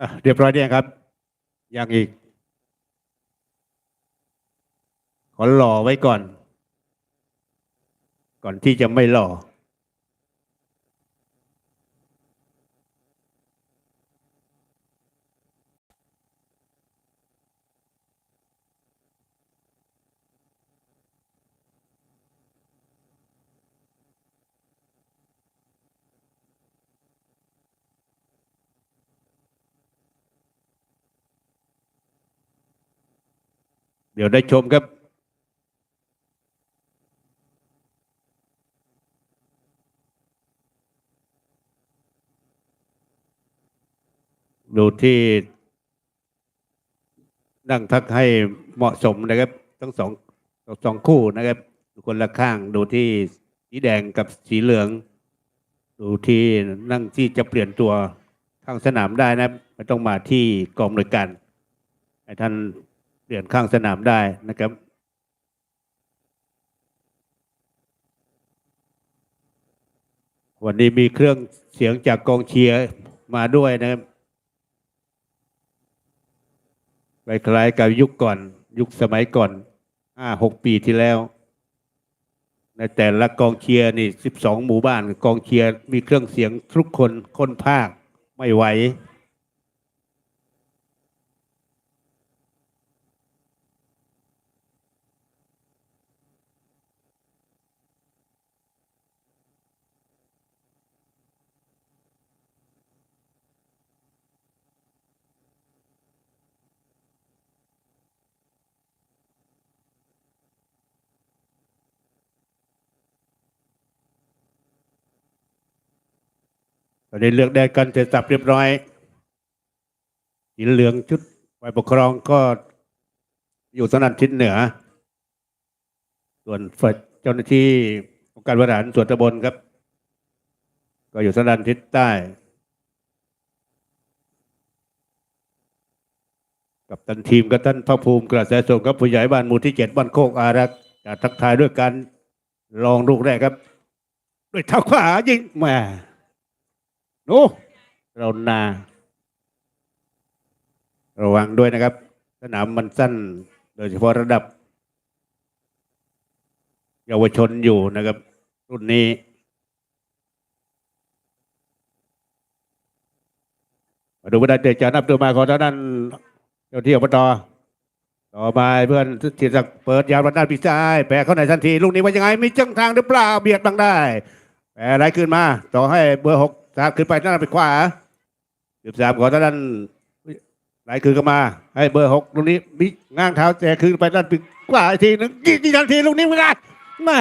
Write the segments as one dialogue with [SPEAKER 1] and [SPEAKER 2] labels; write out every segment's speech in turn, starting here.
[SPEAKER 1] อะเรียบร้อยเนี่ยงครับยังอีก ขอหล่อไว้ก่อน ก่อนที่จะไม่หล่อ เดี๋ยวได้ชมครับดูที่นั่งทักให้เหมาะสมนะครับ ทั้งสองทั้งสองคู่นะครับคนละข้างดูที่สีแดงกับสีเหลือง ดูที่นั่งที่จะเปลี่ยนตัวข้างสนามได้นะไม่ต้องมาที่กองหน่วยการให้ท่าน เปลี่ยนข้างสนามได้นะครับวันนี้มีเครื่องเสียงจากกองเชียร์มาด้วยนะครับคล้ายกับยุคก่อน ยุคสมัยก่อนห้าหกปีที่แล้ว ในแต่ละกองเชียร์นี่สิบสองหมู่บ้านกองเชียร์มีเครื่องเสียงทุกคนคนภาคไม่ไหว ตอนนี้เลือกได้กันเสร็จสับเรียบร้อยสีเหลืองชุดฝ่ายปกครองก็อยู่สนันทิศเหนือ ส่วนฝ่ายเจ้าหน้าที่องค์การบริหารส่วนตำบลครับ ก็อยู่สนันทิศใต้ กับตันทีมกับท่านพระภูมิกระแสส่งกับผู้ใหญ่บ้านหมู่ที่เจ็ดบ้านโคกอารักจะทักทายด้วยการลองลูกแรกครับ ด้วยเท้าขวายิงแหม น้เรานา ระวังด้วยนะครับ สนามมันสั้น โดยเฉพาะระดับ เยาวชนอยู่นะครับ รุ่นนี้มาดูบันไดเตะจานับตัวมาของทางด้านเจ้าที่อบตต่อมาเพื่อนทีศักเปิดยาวด้านปีกซ้ายแปะเข้าในทันที ลูกนี้ว่ายังไงมีจังทางหรือเปล่าเบียดบังได้แปะไหลขึ้นมา ต่อให้เบอร์หก สามขึ้นไปด้านไปขวาสิบสามขอด้านไหลคืนเข้ามา ให้เบอร์หกลูกนี้มีง้างเท้าแจกคืนไปด้านไปขวาอีกทีหนึงยิงยิงทันทีลูกนี้ไม่ได้แม่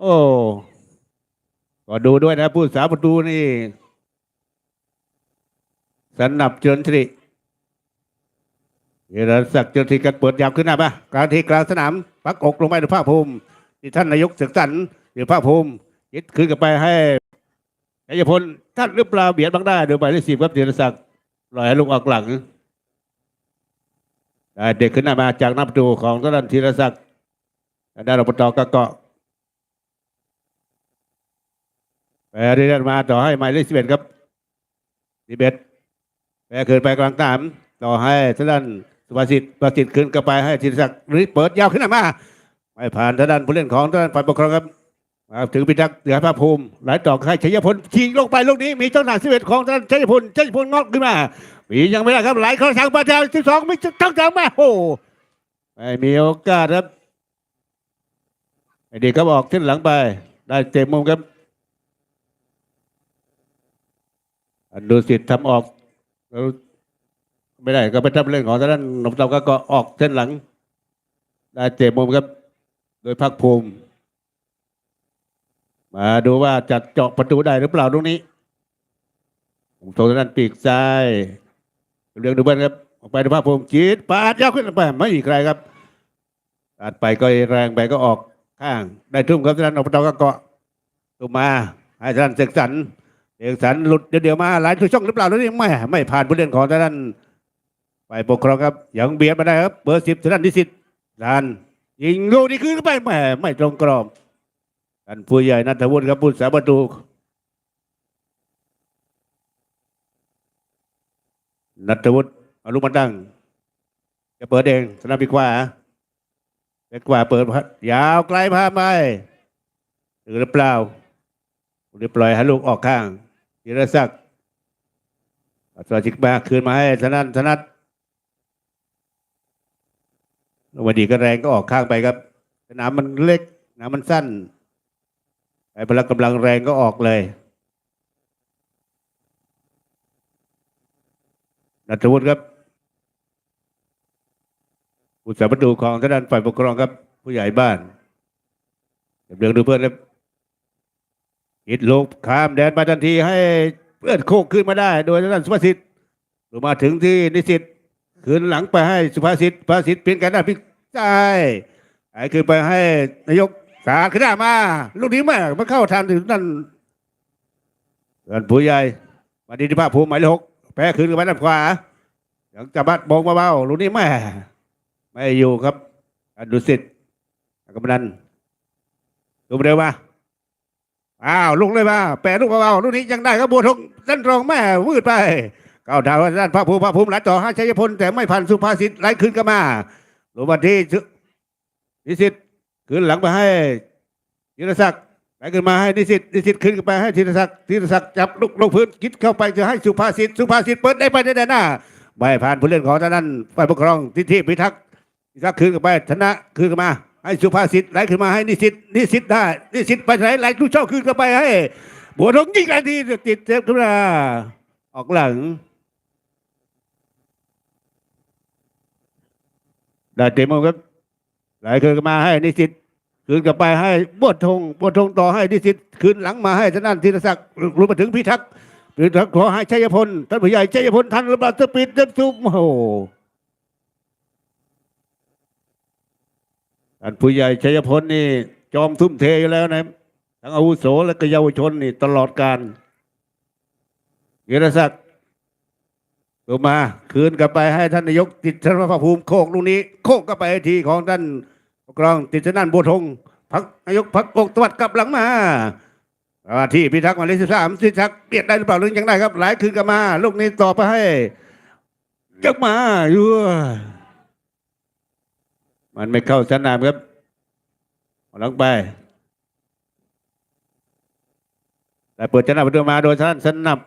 [SPEAKER 1] โอ้ก็ดูด้วยนะผู้สาประตูนี่ สนับเจินทริเยรศักดิ์เจินทริกันเปิดยาวขึ้นหน้าปะกลางทีกลางสนามปักอกลงไปในภาคภูมิที่ท่านนายกเสกสรรหรือภาคภูมิยึดคืนกลับไปให้ นายพลท่านหรือเปล่าเบียดบังได้โดยหมายเลขสิบครับเดียรศักดิ์ลอยลูกออกหลังเด็กขึ้นมาจากน้าประตูของทางด้านธีรศักดิ์ได้านอบตก็เกาะแปรเรียนมาต่อให้หมายเลขสิบเอ็ดครับสิบเอ็ดแปรคืนไปกลางสามต่อให้ทางด้านสุภาษิตประสิทธิ์คืนกลับไปให้ธีรศักดิ์หรือเปิดยาวขึ้นมาไม่ผ่านทางด้านผู้เล่นของทางด้านฝ่ายปกครองครับ ถึงพิทักษ์เหนือพระภูมิหลายต่อให้ชัยพลชิงลงไปลูกนี้มีเจ้าหน้าสิบเอ็ดของท่านชัยพลชัยพลงอกขึ้นมามียังไม่ได้ครับหลายครั้งทางประชาสิบสองไม่ทั้งทางมาโอ้ไม่มีโอกาสครับไอเด็กก็ออกขึ้นหลังไป ได้เต็มมุมครับอันดูสิทธิ์ทำออกแล้วไม่ได้ก็ไปทำเรื่องของท่านนุ่มเตาก็ก็ออกเส้นหลัง ได้เต็มมุมครับ โดยพักภูมิ มาดูว่าจะเจาะประตูได้หรือเปล่าตรงนี้ผมโทรด้านปีกซ้ายเรื่องดูเบิ้ลครับออกไปในภาพภูมิจีดปาดยาวขึ้นไปไม่มีใครครับปาดไปก็แรงไปก็ออกข้าง ได้ทุ่มครับท่านอบตก็เกาะตุ้มมาให้ท่านเสกสรรเสกสรรหลุดเดี๋ยวมาหลายทุกช่องหรือเปล่าตรงนี้ไม่ไม่ผ่านผู้เล่นของท่านไปปกครองครับยังเบียดมาได้ครับเบอร์สิบท่านนิสิตท่านยิงลูกนี้ขึ้นไปแหม่ไม่ตรงกรอบ ท่านผู้ใหญ่นัทวุฒิครับผู้สาประตูนัทวุฒิเอาลูกมาตั้ง จะเปิดเองสนามปีกว่าเป็กว่าเปิดยาวไกลพาไปหรือเปล่าหรือปล่อยให้ลูกออกข้างธีรศักดิ์อัศวจิกมาคืนมาให้ธนันธนัทลงมาดีก็แรงก็ออกข้างไปครับสนามมันเล็กสนามมันสั้น พละกำลังแรงก็ออกเลยนัทวุฒิครับผู้สาประตูของทางด้านฝ่ายปกครองครับ ผู้ใหญ่บ้านเก็บเรื่องดูเพื่อนครับอิดลูกข้ามแดนมาทันทีให้เพื่อนโคกขึ้นมาได้ โดยทางด้านสุภาษิตลงมาถึงที่นิสิตคืนหลังไปให้สุภาษิตสุภาษิตเปลี่ยนกันหน้าพลิกซ้ายไอ้คืนไปให้นายก สาดขึ้นหน้ามา ลูกนี้แม่มาเข้าทันถึงนั่นเพื่อนผู้ใหญ่มาดีที่ภาคภูมิหมายเลขหกแพ้คืนกันไปด้านขวายังจะบัดบงเบาๆลูกนี้แม่ไม่อยู่ครับอดุสิตกำนันดูเร็วมาอ้าวลุกเลยมาแปะลูกเบาๆลูกนี้ยังได้ครับบัวทงด้านรองแม่วืดไปเก้าดาวด้านพระภูมิพระภูมิหลต่อให้ชัยพลแต่ไม่พันสุภาษิตไหลขึ้นกันมาหลวงมาที่นิสิต ขึ้นหลังไปให้ธีรศักดิ์ไหลขึ้นมาให้นิสิตนิสิตขึ้นไปให้ธีรศักดิ์ธีรศักดิ์จับลูกลงพื้นคิดเข้าไปจะให้สุภาษิตสุภาษิตเปิดได้ไปได้หน้าไม่ผ่านผู้เล่นของท่านนั้นฝ่ายปกครองที่ที่พิทักษ์อีกครั้งคืนกลับไปชนะคืนกลับมา ให้สุภาษิตไหลขึ้นมาให้นิสิตนิสิตได้นิสิตไปไหนไหลทุกช่องคืนกลับไปให้บัวทองยิงกันทีติดเซฟขึ้นมาออกหลังได้เต็มมือครับ หลยคืนมาให้นิสิตคืนกลับไปให้บวทองบวทองต่อให้นิสิตคืนหลังมาให้ทางด้านธีรศักดิ์รวมไปถึงพิทักษ์พิทักษ์ขอให้ชัยพลท่านผู้ใหญ่ชัยพลทันรือเปล่าสปีดเดินซุปโอ้โหท่านผู้ใหญ่ชัยพลนี่จอมทุ่มเทอยู่แล้วนะทั้งอาวุโสและก็เยาวชนนี่ตลอดการเกีรศักดิ์ลงมา คืนกลับไปให้ท่านนายกติดชนพระภูมิโคกลูกนี้ โคกกลับไปทีของท่าน กรองติดชนันบัวทงพักนายกพักอกตวัดกลับหลังมาอ่าที่พิทักษ์มาเลขสิบสามพิทักษ์เปลี่ยนได้หรือเปล่าหรือยังได้ครับ หลายคืนกลับมา ลูกนี้ต่อไปให้กลับมาอยู่มันไม่เข้าสนามครับหลังไปแต่เปิดชนะประตูมาโดยท่านสนับ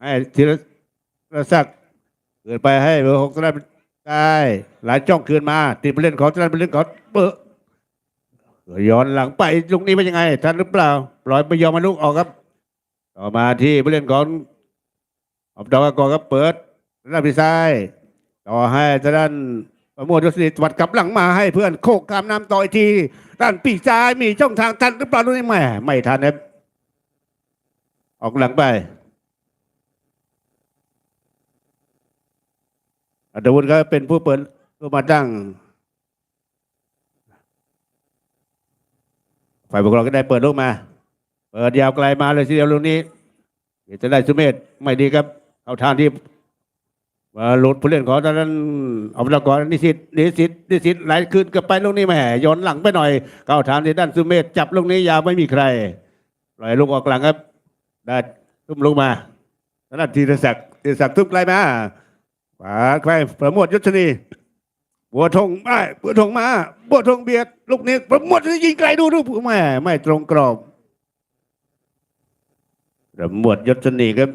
[SPEAKER 1] ให้ธีรศักดิ์เกิดไปให้เบอร์หกสนามได้หลายจ้องคืนมา ติดไปเล่นของสนามไปเล่นของ เบอร์ย้อนหลังไปลูกนี้เป็นยังไงทันหรือเปล่าปล่อยไปยอมมาลูกออกครับ ต่อมาที่ผู้เล่นของอบดอกกอนครับเปิดด้านพิซ้ายต่อให้ทางด้านประมวลยศนิตวัดกลับหลังมาให้เพื่อนโคกกามน้ำต่ออีกทีด้านปีกซ้ายมีช่องทางทันหรือเปล่าดูนี่แหม่ไม่ทันครับออกหลังไปอัตวุฒิก็เป็นผู้เปิดผู้มาตั้ง ฝ่ายปกครองก็ได้เปิดลูกมา เปิดยาวไกลมาเลยทีเดียวลูกนี้จะได้สุเมธไม่ดีครับ เอาทางที่มาหลุดผู้เล่นของตอนนั้นเอาละก่อนนิสิตนิสิตนิสิตไหลคืนกับไปลูกนี้แหม่ย้อนหลังไปหน่อย เข้าทางที่ด้านสุเมธจับลูกนี้ยาวไม่มีใครปล่อยลูกออกหลังครับ ได้ทุ่มลงมาทางด้นธีรศักดิ์ธีรศักดิ์ทุ่มไกลมาขวาใครประมวลยศนี บัวทงไม่บัวทงมาบัวทงเบียด ลูกนี้ประมวลยิงไกลดูดูแม่ไม่ตรงกรอบประมวลยศนีครับ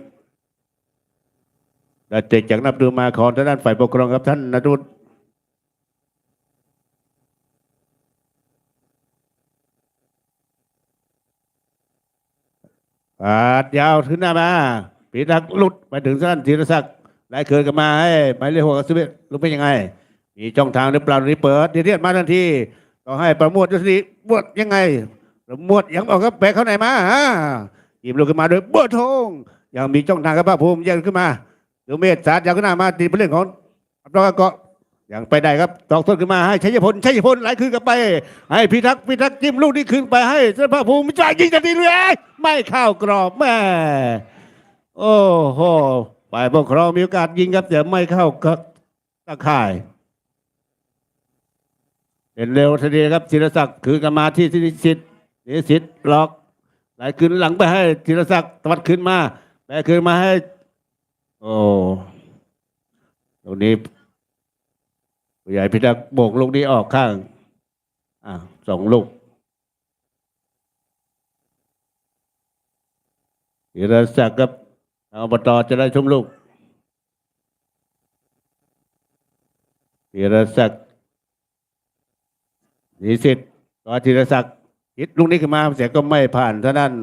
[SPEAKER 1] ได้เตะจากนับดูมาของทางด้านฝ่ายปกครองครับท่านนรุตปาดยาวขึ้นหน้ามาปีนักหลุดไปถึงท่านธีรศักดิ์ไหลเกินกันมาให้หมายเลขหกสิบเอ็ดลุกเป็นยังไง มีช่องทางหรือเปล่านี้เปิดเดียดมาทันทีต่อให้ประมวลยศนีบวดยังไงประมวลยังบอกครับแบกเข้าไหนมาฮะหยิบลูกขึ้นมาโดยบัวทงยังมีช่องทางครับพระภูมิยังขึ้นมาดูเมธสาดยาวขึ้นมาตีเป็นเรื่องของอับดอกเกาะยังไปได้ครับตอกต้นขึ้นมาให้ชัยพลชัยพลไหลคืนกลับไป ให้พิทักษ์พิทักษ์จิ้มลูกนี้ขึ้นไปให้เสื้อผ้าภูมิจ่ายยิงทันทีเลยไม่เข้ากรอบแม่โอ้โหฝ่ายปกครองมีโอกาสยิงครับแต่ไม่เข้ากับตะข่าย เห็นเร็วทีเดียวครับธีรศักดิ์คืนกันมาที่นิสิตนิสิตล็อกไหลคืนหลังไปให้ธีรศักดิ์ตวัดขึ้นมาแปคืนมาให้ โอ้ตรงนี้ผู้ใหญ่พิทักษ์โบกลูกนี้ออกข้างอ่าสองลูกธีรศักดิ์กับอบตจะได้ชมลูกธีรศักดิ์ นิสิตต่อธีรศักดิ์ฮิตลูกนี้ขึ้นมาเสียก็ไม่ผ่านเท่านั้น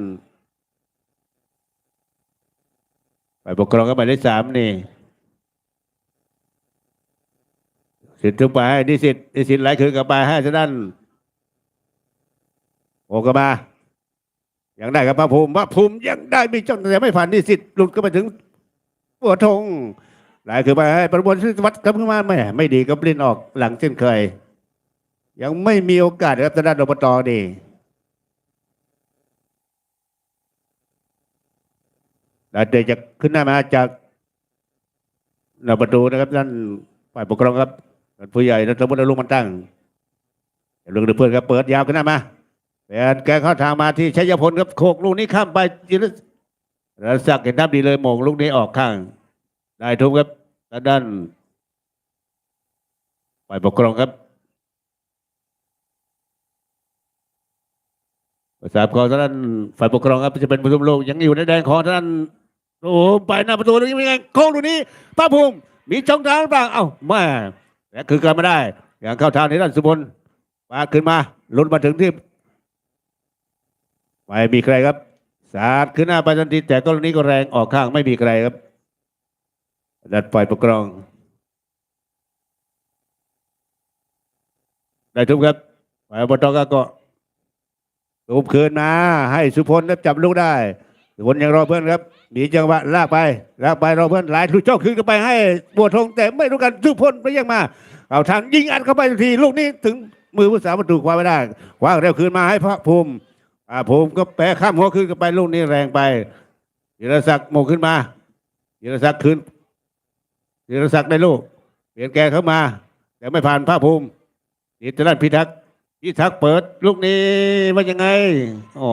[SPEAKER 1] ไปปกครองก็หมายเลขสามนี่สิทธิ์ทุกไปนิสิตนิสิตไหลคืนกลับไปให้ฉะนั้นโอกมายังได้กับพระภูมิพระภูมิยังได้มีจ้องแต่ไม่ผ่านนิสิตหลุดก็ไปถึงปวดทงหลายคือไปให้ประบวนที่วัดกลับขึ้นมาไม่ไม่ดีก็ปลิ้นออกหลังเช่นเคย ยังไม่มีโอกาสครับทางด้านอบตดีเดี๋ยวจะขึ้นหน้ามาจากหน้าประตูนะครับท่านฝ่ายปกครองครับท่านผู้ใหญ่นะสมมติลูกมันตั้งเดี๋ยวเรื่องเพื่อนครับเปิดยาวขึ้นหน้ามาแปนแกเข้าทางมาที่ชัยพลครับโขกลูกนี้ข้ามไปจิรรัศักดิ์เห็นน้ำดีเลยโมงลูกนี้ออกข้าง ได้ทุบครับทางด้านฝ่ายปกครองครับประ สาทของทางด้านฝ่ายปกครองครับจะเป็นผู้ชมโลกยังอยู่ในแดนของทางด้านโอ้โหไปหน้าประตูแล้วยังไงโค้งลูนี้พระภูมิมีช่องทางหรือเปล่าเอ้าแม่และคือการไม่ได้อย่างเข้าทางในด้านสุบนปาขึ้นมาลุ้นมาถึงที่ไม่มีใครครับ สาดขึ้นหน้าไปทันทีแต่กรณีก็แรงออกข้างไม่มีใครครับดัดปล่อยปกครองได้ทุบครับฝ่ายอบตก็ก็ ทุบคืนมาให้สุพลครับจับลูกได้สุพลยังรอเพื่อนครับมีจังหวะลากไปลากไปรอเพื่อนหลายทุกเจ้าคืนกันไปให้บัวทงแต่ไม่รู้กันสุพลไปยังมา เอาทางยิงอัดเข้าไปทันที ลูกนี้ถึงมือผู้สาประตูคว้าไม่ได้คว้าเร็วคืนมาให้พระภูมิอ่าภูมิก็แปะข้ามหัวขึ้นกันไปลูกนี้แรงไปธีรศักดิ์โมขึ้นมาธีรศักดิ์คืนธีรศักดิ์ได้ลูกเปลี่ยนแกเข้ามา แต่ไม่ผ่านพระภูมิอิตรัตนพิทักษ์ พิทักเปิด ลูกนี้ว่ายังไง โอ้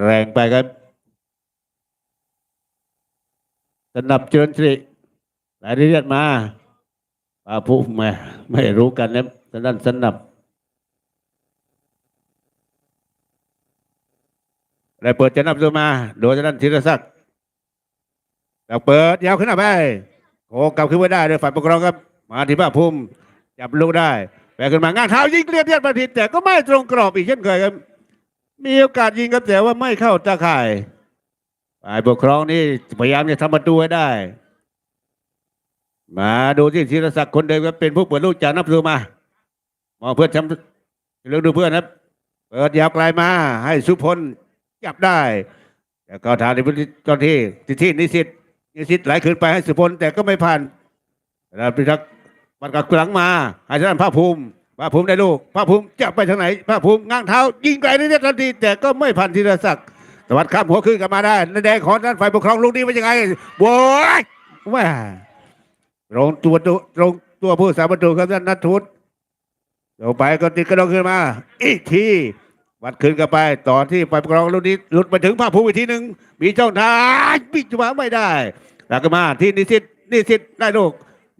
[SPEAKER 1] แรงไปครับสนับเจริญสิริหลายเรียกมาป้าผู้ไม่ไม่รู้กันนะทางด้านสนับได้เปิดจะนับตัวมา โดยทางด้านธีรศักดิ์แล้วเปิดยาวขึ้นมาไปโอ้กลับขึ้นไม่ได้โดยฝ่ายปกครองครับ มาที่ป้าภูมิจับลูกได้ แปลขึ้นมางานเท้ายิงเรียบเรียบประทิดแต่ก็ไม่ตรงกรอบอีกเช่นเคยครับ มีโอกาสยิงครับแต่ว่าไม่เข้าตาข่ายฝ่ายปกครองนี่พยายามจะทำประตูให้ได้ มาดูที่ธีรศักดิ์คนเดิมครับเป็นผู้เปิดลูกจากนับประตูมามองเพื่อนทำเรื่องดูเพื่อนนะครับ เปิดยาวไกลมา ให้สุพลจับได้แต่ก็ทางในพื้นที่เจ้าหน้าที่ที่ที่นิสิตนิสิตไหลขึ้นไปให้สุพลแต่ก็ไม่ผ่านแล้วพิทักษ์ ปัดกับหลังมาให้ท่านภาคภูมิภาคภูมิได้ลูกภาคภูมิจะไปทางไหนภาคภูมิง้างเท้า ยิงไกลนิดทันทีแต่ก็ไม่ผ่านธีรศักดิ์สวัดข้ามหัวขึ้นกลับมาได้นแดงของท่านฝ่ายปกครองลูกนี้เป็นยังไงโว้ยแม่ลงตัวตัวลงตัวผู้สาประตูครับท่านนัททุศเดี๋ยวไปก็ติดกระดองขึ้นมา อีกทีวัดขึ้นกันไปต่อที่ฝ่ายปกครองลูกนี้หลุดไปถึงภาคภูมิอีกทีหนึ่งมีเจ้าทางปิดจังหวะไม่ได้แล้วก็มาที่นิสิตนิสิตได้ลูก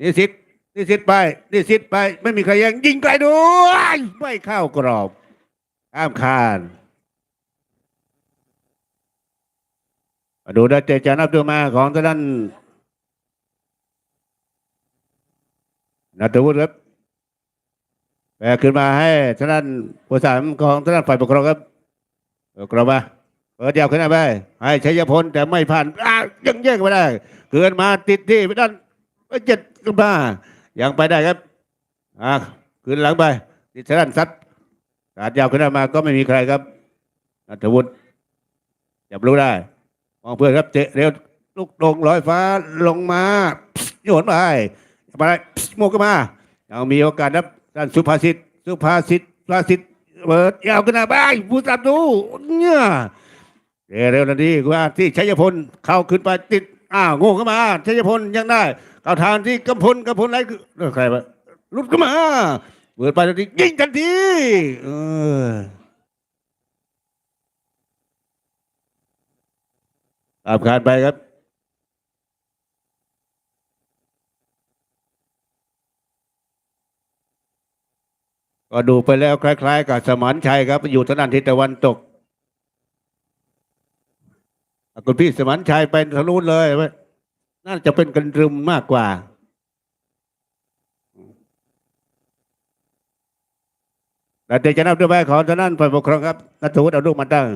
[SPEAKER 1] นิสิต นิสิตไปนิสิตไป ไม่มีใครยังยิงไกลด้วยไม่เข้ากรอบข้ามคานมาดูได้เจจานับตัวมาของท่านนัทวุฒิครับแปลขึ้นมาให้ท่านด้นผู้สามของท่านด้นฝ่ายปกครองครับกครองมาเปิดยาวขึ้นมาไปให้ชัยพลแต่ไม่ผ่านยังแย่งไม่ได้ เกินมาติดที่ไปด้านเจ็ดขึ้นมา ยังไปได้ครับ อ่าคืนหลังไปติดทางด้านซัดการยาวขึ้นมาก็ไม่มีใครครับนัทวุฒิจับรู้ได้มองเพื่อนครับเตะเร็วลูกลงลอยฟ้าลงมาโยนไปได้โมกมายังมีโอกาสนะท่านสุภาษิตสุภาษิตสุภาษิตเปิดยาวขึ้นมาบ้างผู้ตับดูเนี่ยเร็วนาทีว่าที่ชัยพลเข้าขึ้นไปติดอ้าวโง่เข้ามาชัยพลยังได้ เอาทานที่กำพลกำพลอะไรคือใครวะรุกขึ้นมาเปิดไปทันทียิงทันทีตามคานไปครับก็ดูไปแล้วคล้าย ๆ กับสมานชัยครับ อยู่ทางด้านทิศตะวันตกคุณพี่สมานชัยเป็นทะลุเลย น่าจะเป็นกันรึมมากกว่า แต่เดชนับด้วยใบของทางด้นฝ่ายปกครองครับนัทวุฒิเอาลูกมาตั้ง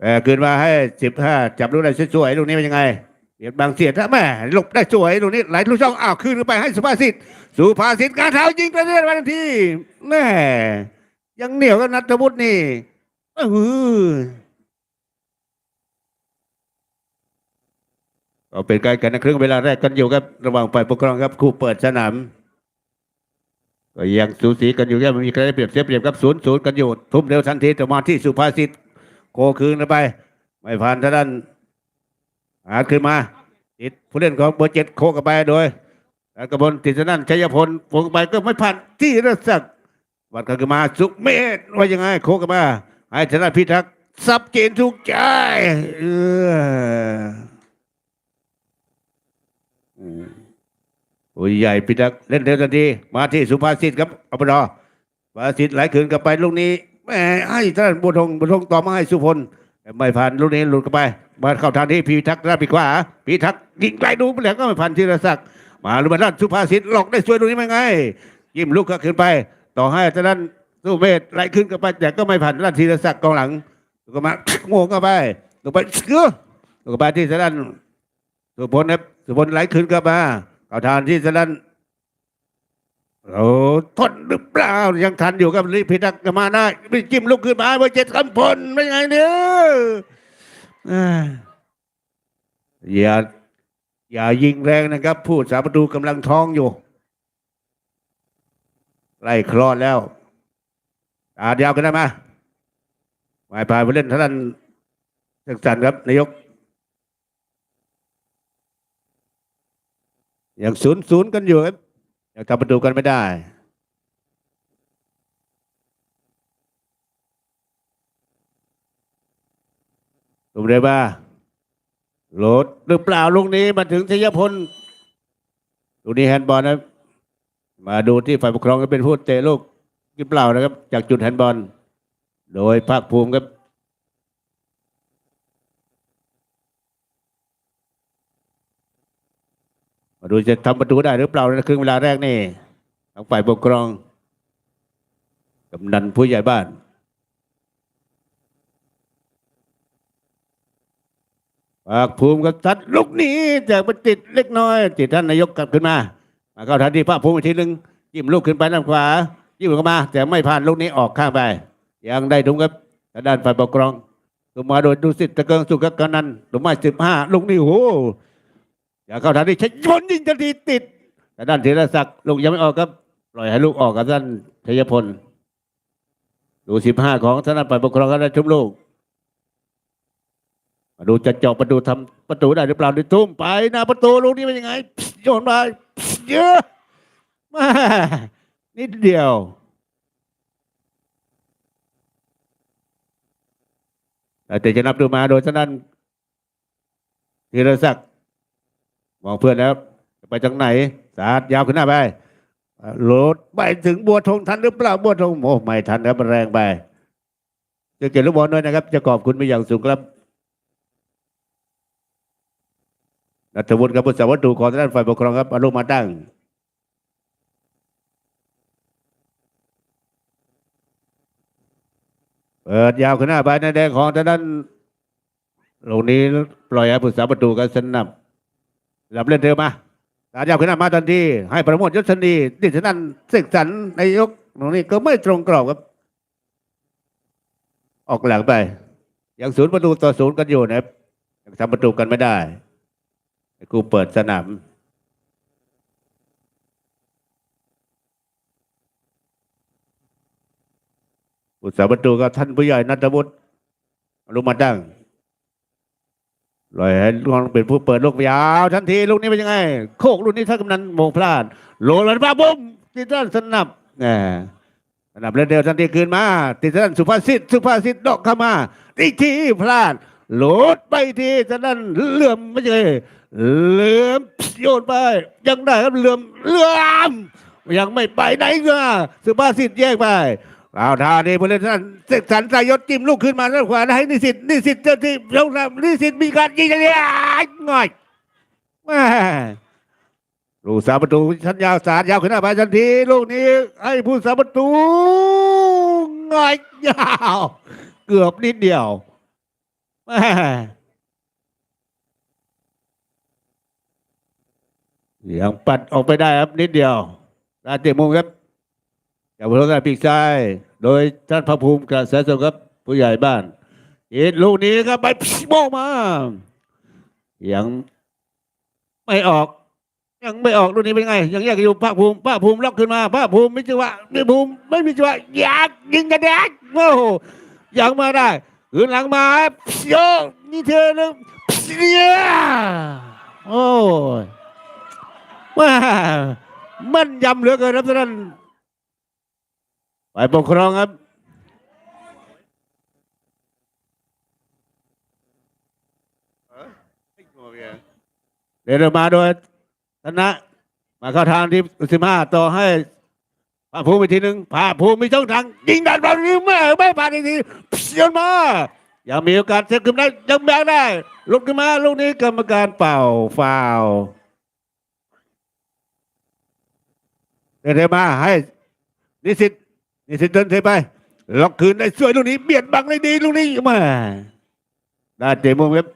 [SPEAKER 1] แต่คืนมาให้สิบห้าจับลูกได้สวยๆลูกนี้เป็นยังไงเบียดบางเสียดถ้าแม่หลบได้สวยลูกนี้ไหลลูกช่องอ้าวคืนไปให้สุภาษิตสุภาษิตการเท้ายิงกระเด็นมาทันทีแม่ยังเหนียวกับนัทวุฒินี่ เออก็เป็นการกันในครึ่งเวลาแรกกันอยู่ครับ ระหว่างฝ่ายปกครองครับคู่เปิดสนามก็ยังสูสีกันอยู่ครับไม่มีใครได้เปรียบเสียเปรียบครับศูนย์ศูนย์กันอยู่ทุ่มเร็วทันทีแต่มาที่สุภาษิตโคคืนไป ไม่ผ่านทางด้านหาขึ้นมา ติดผู้เล่นของเบอร์เจ็ดโคกันไปโดยแล้วกระบนติดทางด้นชัยพลโคกันไปก็ไม่ผ่านที่รัศักดิ์วัดกันขึ้นมาสุเมธว่ายังไงโคกันมา ให้ทางด้าพิทักษ์ซับเจนทุกใจเอออืมโอ้ยใหญ่พิทักษ์เล่นเร็วทันทีมาที่สุภาษิตครับอปดสุภาษิตไหลคืนกลับไปลูกนี้แม่ให้ท่านบุญทงบุญทงต่อมาให้สุพลไม่ผ่านลูกนี้หลุดเข้าไป มาเข้าทางที่พีทักษ์ด้านปีกขวาพีทักษ์ยิงไกลดูไปแล้วก็ไม่ผ่านธีรศักดิ์มาลุมาด้านสุภาษิตหลอกได้สวยตรงนี้ไหมไง ยิ้มลุกก็ขึ้นไป ต่อให้ท่านั้น สุเมธไหลขึ้นกันไปแต่ก็ไม่ผ่านด้านธีรศักดิ์กองหลังลุกมาโง่เข้าไปลุกไปเกือลุกไปที่ท่านนั้นสุพลครับสุพลไหลขึ้นกันมาเขาทางที่ท่านนั้นโอ้ทนหรือเปล่ายังทันอยู่กับลิพิทักษ์มาได้ไปจิ้มลุกขึ้นมาเบอร์เจ็ดคำพลไม่ไงเนี่ยอ่าอย่าอย่ายิงแรงนะครับผู้สาประตูกำลังท้องอยู่ไล่คลอดแล้ว ตาเดียวกันได้ไหมไม่พายไปเล่นท่านสักสันครับนายกอย่างศูนย์ศูนย์กันอยู่ครับยังทำประตูกันไม่ได้ตุมเรบ้าโหลดหรือเปล่าลูกนี้มาถึงชัยพลลูกนี้แฮนด์บอลนะมาดูที่ฝ่ายปกครองก็เป็นผู้เตะลูก กี่เปล่านะครับ จากจุดแฮนด์บอล โดยภาคภูมิครับมาดูจะทำประตูได้หรือเปล่าในครึ่งเวลาแรกนี่ทางฝ่ายปกครองกำนันผู้ใหญ่บ้านปากภูมิกับทัดลูกหนี้แต่มันติดเล็กน้อยติดท่านนายกกลับขึ้นมา มาเข้าทันที่ภาคภูมิทีหนึ่งยิ้มลูกขึ้นไปด้านขวา ยิ้มเข้ามา แต่ไม่ผ่านลูกนี้ออกข้างไป ยังได้ถุงครับทางด้านฝ่ายปกครองก็มาโดยดูสิตะเกิงสุกกนันหรือไม่สิบห้าลูกนี้โอ้โหอย่าเข้าทางนี้ใช้ชนยิงทันทีติดแต่ด้านธีรศักดิ์ลูกยังไม่ออกครับปล่อยให้ลูกออกกับด้านชัยพลดูสิบห้าของท่านฝ่ายปกครองก็ได้ชุบลูกมาดูจะเจาะประตูทำประตูได้หรือเปล่าดิทุ่มไปหน้าประตูลูกนี้เป็นยังไงโยนไปเยอะมา นิดเดียว แต่จะนับดูมาโดยท่านนั้นธีรศักดิ์มองเพื่อนแล้วไปจากไหน สาดยาวขึ้นหน้าไปโหลดไปถึงบัวทงทันหรือเปล่าบัวทงโอ้ไม่ทันครับแรงไปจะเก็บลูกบอลด้วยนะครับ จะขอบคุณไปอย่างสูงครับนัทวุฒิครับผู้สาวัตถุของทางด้านฝ่ายปกครองครับเอาลูกมาตั้ง เปิดยาวขึ้นหน้าไปในแดงของทางด้านลงนี้ปล่อยให้ผู้สาประตูกันสนับรับเล่นเร็วมาสายาวขึ้นหน้ามาทันทีให้ประโมทยศนีดิฉะนั้นเสกสรรนายกตรงนี้ก็ไม่ตรงกรอบครับ ออกหลังไป ยังศูนย์ประตูต่อศูนย์กันอยู่นะครับยังทำประตูกันไม่ได้กูเปิดสนาม อุตสาหประตูก็ท่านผู้ใหญ่นัทวุฒิลูกมาตั้งลอยให้ลูกเป็นผู้เปิดลูกยาวทันทีลูกนี้เป็นยังไง โคกลูกนี้ถ้ากำนันโมงพลาดโหลลันบ้าบุ้มติดด้านสนับแหมสนับเล่นเดียวทันทีคืนมา ติดด้านสุภาษิตสุภาษิตดอกเข้ามาอีกทีพลาดโหลดไปทีฉะนั้นเหลื่อมไม่ใช่เหลื่อมโยนไป ยังได้ครับเหลื่อมเหลื่อมยังไม่ไปไหนเงาสุภาษิตแยกไป เอาทานี่ผู้เล่นท่านเสกสรรสายยศจิ้มลูกขึ้นมาด้านขวาให้นิสิตนิสิตเจ้าที่ยกนำนิสิตมีการยิงอะไรง่อยแม่ลูกสาวประตูชั้นยาวสาดยาวขึ้นหน้าไปทันทีลูกนี้ให้ผู้สาประตูง่อยยาว เกือบนิดเดียวแม่ยังปัดออกไปได้ครับนิดเดียวลาเตะมุมครับ จากพลการปีกซ้าย โดยท่านพระภูมิกระแสสงครับ ผู้ใหญ่บ้านอีกลูกนี้ครับไปโบกมายังไม่ออก ยังไม่ออกลูกนี้เป็นไง ยังแยกอยู่ภาคภูมิภาคภูมิล็อกขึ้นมาภาคภูมิไม่จังหวะไม่ภูมิไม่มีจังหวะอยากยิงกระแดกโอ้โหยังมาได้คืนหลังมาโยนี่เธอนึงเนี่ยโอ้ยว่ามันยำเหลือเกินครับท่านายปกครองครับ เดินมาโดยธนะ มาเข้าทางที่สิบห้าต่อให้ภาภูมิทีหนึ่งภาภูมิมีช่องทางยิงดันบอลนี้ไม่ไม่ผ่านอีกทีโยนมายังมีโอกาสเซฟขึ้นได้ยังแบกได้ลุกขึ้นมาลูกนี้กรรมการเป่าฟาวล์เดินมาให้นิสิต นิสิตเดินเทไปล็อกคืนได้สวยลูกนี้เบียดบังได้ดีลูกนี้มาได้เตะมุมครับ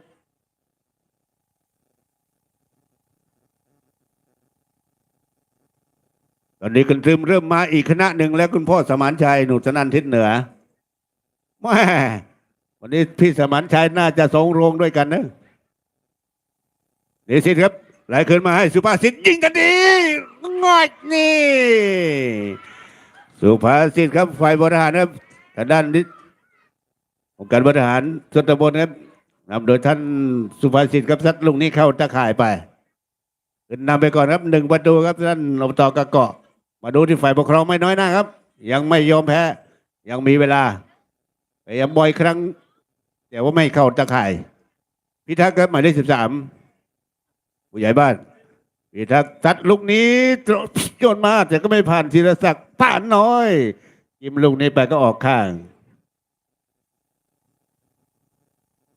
[SPEAKER 1] ตอนนี้กันซึมเริ่มมาอีกคณะหนึ่งแล้วคุณพ่อสมานชัยหนุสนันทิศเหนือแม่วันนี้พี่สมานชัยน่าจะสองโรงด้วยกันนะเดสิครับ ไหลขึ้นมาให้สุภาษิตยิงกันดีง่อยนี่ สุภาษิตครับฝ่ายบริหารครับทางด้านนี้องค์การบริหารส่วนตำบลครับนำโดยท่านสุภาษิตครับซัดลุงนี้เข้าตะข่ายไปขึ้นนำไปก่อนครับหนึ่งประตูครับท่านอบตกะเกาะ มาดูที่ฝ่ายปกครองไม่น้อยหนะครับ ยังไม่ยอมแพ้ ยังมีเวลาพยายามบ่อยครั้ง แต่ว่าไม่เข้าตะข่าย พิทักษ์ครับหมายเลขสิบสามผู้ใหญ่บ้านพิทักษ์ตัดลูกนี้ โยนมาแต่ก็ไม่ผ่านธีรศักดิ์ผ่านน้อยยิมลูกนี้ไปก็ออกข้าง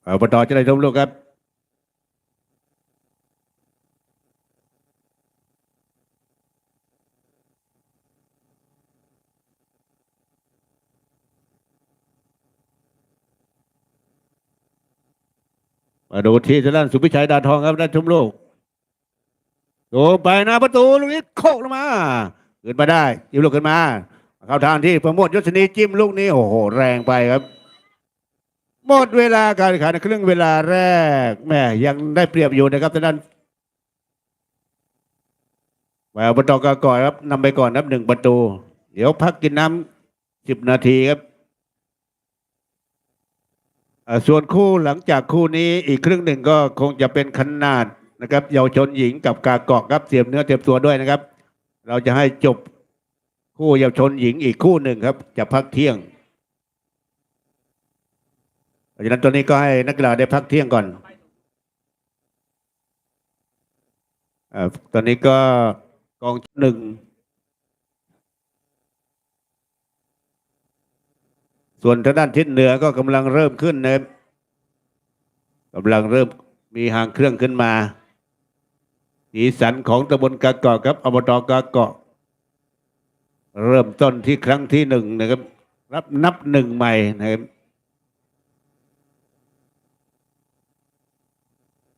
[SPEAKER 1] อบตจะได้ทมลูกครับมาดูที่ทางด้านสุพิชัยดาทองครับด้านชุมโลก โดไปนะประตูลูกนี้โคกลงมาขึ้นมาได้จิ้มลูกขึ้นมา เข้าทางที่ประโมทยศนีจิ้มลูกนี้โอ้โหแรงไปครับ หมดเวลาการแข่งขันครึ่งเวลาแรกแม่ยังได้เปรียบอยู่นะครับทางด้านแววประตอกก่อนครับนำไปก่อนครับหนึ่งประตู เดี๋ยวพักกินน้ำสิบนาทีครับส่วนคู่หลังจากคู่นี้อีกครึ่งหนึ่งก็คงจะเป็นขนาด นะครับเยาวชนหญิงกับกาเกาะครับเสียบเนื้อเทียมตัวด้วยนะครับ เราจะให้จบคู่เยาวชนหญิงอีกคู่หนึ่งครับ จะพักเที่ยงเพราะฉะนั้นตัวนี้ก็ให้นักกีฬาได้พักเที่ยงก่อนอตอนนี้ก็กองหนึ่งส่วนทางด้านทิศเหนือก็กำลังเริ่มขึ้นนะครับกำลังเริ่มมีหางเครื่องขึ้นมา สีสันของตำบลกาเกาะครับอบตกาเกาะ เริ่มต้นที่ครั้งที่หนึ่งนะครับ รับนับหนึ่งใหม่นะครับ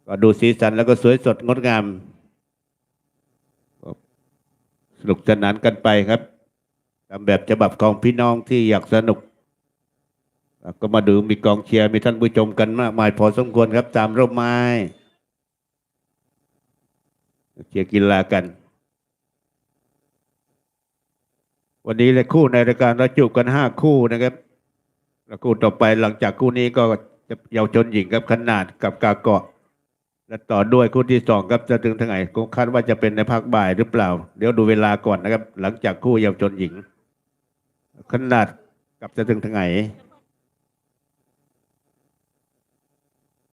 [SPEAKER 1] ก็ดูสีสันแล้วก็สวยสดงดงามสนุกสนานกันไปครับตามแบบฉบับของพี่น้องที่อยากสนุก ก็มาดูมีกองเชียร์มีท่านผู้ชมกันมากมายพอสมควรครับตามร่มไม้ เชียร์กีฬากัน วันนี้เลยคู่ในรายการเราจูบกันห้าคู่นะครับแล้วคู่ต่อไปหลังจากคู่นี้ก็จะเยาวชนหญิงครับขนาดกับกาเกาะ และต่อด้วยคู่ที่สองครับจะถึงทางไหนก็คาดว่าจะเป็นในภาคบ่ายหรือเปล่า เดี๋ยวดูเวลาก่อนนะครับ หลังจากคู่เยาวชนหญิง ขนาดกับจะถึงทางไหน